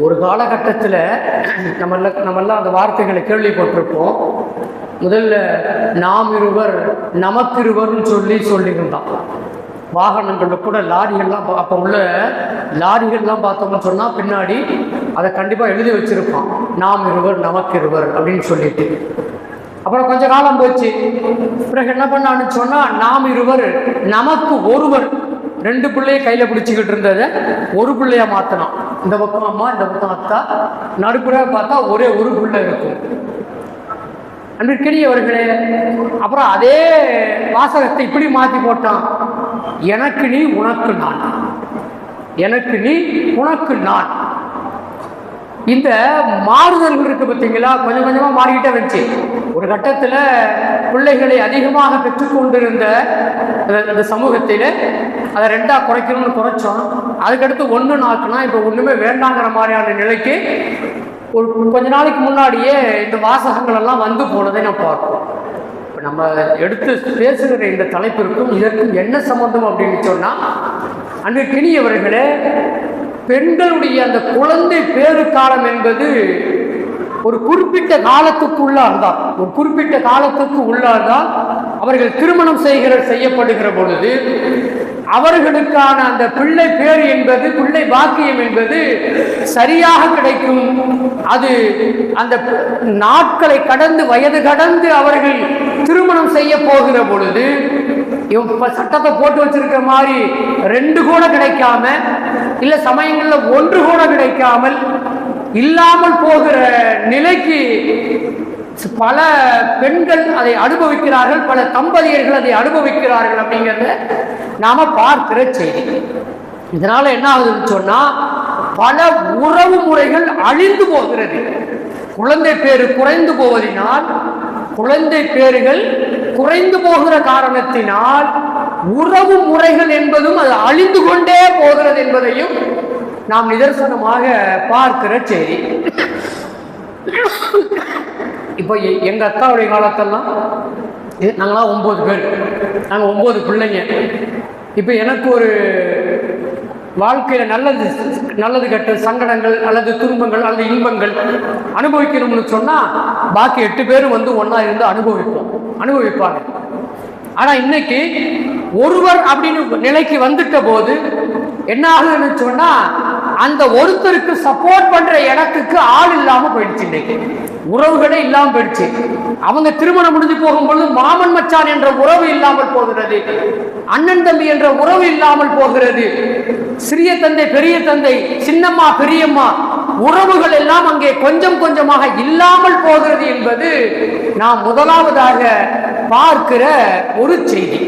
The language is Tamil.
ஒரு காலகட்டத்தில் நம்மள நம்மெல்லாம் அந்த வார்த்தைகளை கேள்விப்பட்டிருப்போம். முதல்ல நாம் இருவர் நமக்கிருவர்னு சொல்லி சொல்லியிருந்தான். வாகனங்களில் கூட லாரிகள்லாம் அப்போ உள்ள லாரிகள்லாம் பார்த்தோம்னு சொன்னால் பின்னாடி அதை கண்டிப்பாக எழுதி வச்சிருப்பான். நாம் இருவர் நமக்கிருவர் அப்படின்னு சொல்லிட்டு. அப்புறம் கொஞ்ச காலம் போச்சு. பிறகு என்ன பண்ணான்னு சொன்னால் நாம் இருவர் நமக்கு ஒருவர் ரெண்டு பிள்ளைய கையில பிடிச்சிக்கிட்டு இருந்ததை ஒரு பிள்ளைய மாத்தலாம் இந்த பக்கம் அம்மா இந்த பக்கம் அத்தா. நடுப்புற பார்த்தா ஒரே ஒரு பிள்ளை இருக்கும். அன்பிற்கினியவர்களே அப்புறம் அதே வாசகத்தை இப்படி மாத்தி போட்டான். எனக்கு நீ உனக்கு நான். எனக்கு நீ உனக்கு நான். இந்த மாறுதல் இருக்கு பார்த்தீங்களா? கொஞ்சம் கொஞ்சமாக மாறிக்கிட்டே வந்துச்சு. ஒரு கட்டத்தில் பிள்ளைகளை அதிகமாக பெற்றுக்கொண்டிருந்த அந்த- அந்த சமூகத்தில் அதை ரெண்டாக குறைக்கணும்னு குறைச்சோம். அதுக்கடுத்து ஒன்று நாக்குனா இப்போ ஒன்றுமே வேண்டாங்கிற மாதிரியான நிலைக்கு ஒரு கொஞ்ச நாளைக்கு முன்னாடியே இந்த வாசகங்கள் எல்லாம் வந்து போனதை நம்ம பார்ப்போம். இப்போ நம்ம எடுத்து பேசுகிற இந்த தலைப்பிற்கும் இதற்கும் என்ன சம்மந்தம் அப்படின்னு சொன்னால் அன்று கிணியவர்களே பெண்களுடைய அந்த குழந்தை பேறு காலம் என்பது ஒரு குறிப்பிட்ட காலத்துக்கு உள்ளார்தான் ஒரு குறிப்பிட்ட காலத்துக்கு உள்ளார்தான் அவர்கள் திருமணம் செய்கிற செய்யப்படுகிற பொழுது அவர்களுக்கான அந்த பிள்ளை பேர் என்பது பிள்ளை பாக்கியம் என்பது சரியாக கிடைக்கும். அது அந்த நாட்களை கடந்து வயது கடந்து அவர்கள் திருமணம் செய்ய போகிற பொழுது இவன் இப்ப சட்டத்தை போட்டு வச்சிருக்கிற மாதிரி ரெண்டு கூட கிடைக்காம இல்ல சமயங்கள்ல ஒன்று கூட கிடைக்காமல் இல்லாமல் போகிற நிலைக்கு பல பெண்கள் அதை அனுபவிக்கிறார்கள் பல தம்பதியர்கள் அதை அனுபவிக்கிறார்கள் அப்படிங்கிறத நாம பார்க்கிற செய்தி. இதனால என்ன ஆகுதுன்னு சொன்னா பல உறவு முறைகள் அழிந்து போகிறது. குழந்தை பேரு குறைந்து போவதினால் குழந்தை பேறுகள் குறைந்து போகிற காரணத்தினால் உறவு முறைகள் என்பதும் அது அழிந்து கொண்டே போகிறது என்பதையும் நாம் நிதர்சனமாக பார்க்கிற செய்தி. இப்போ எ- எங்க அக்காவுடைய காலத்தெல்லாம் எ- நாங்களாம் ஒன்பது பேர். நாங்க ஒன்பது பிள்ளைங்க. இப்போ எனக்கு ஒரு வாழ்க்கையில் நல்லது நல்லது கெட்ட சங்கடங்கள் அல்லது துன்பங்கள் அல்லது இன்பங்கள் அனுபவிக்கணும்னு சொன்னால் பாக்கி எட்டு பேரும் வந்து ஒன்றா இருந்து அனுபவிப்போம். அனுபவிப்பாங்க. ஆனால் இன்னைக்கு ஒருவர் அப்படின்னு நிலைக்கு வந்துட்ட போது என்ன ஆகுதுன்னு சொன்னால் அந்த ஒருத்தருக்கு சப்போர்ட் பண்ற இடத்துக்கு ஆள் இல்லாம போயிடுச்சு இன்னைக்கு. உறவுகளே இல்லாமல் போயிடுச்சு. அவங்க திருமணம் முடிஞ்சு போகும்பொழுது மாமன் மச்சான் என்ற உறவு இல்லாமல் போகிறது அண்ணன் தம்பி என்ற உறவு இல்லாமல் போகிறது. சிறிய தந்தை பெரிய தந்தை சின்னம்மா பெரியம்மா உறவுகள் எல்லாம் அங்கே கொஞ்சம் கொஞ்சமாக இல்லாமல் போகிறது என்பது நாம் முதலாவதாக பார்க்கிற ஒரு செய்தி.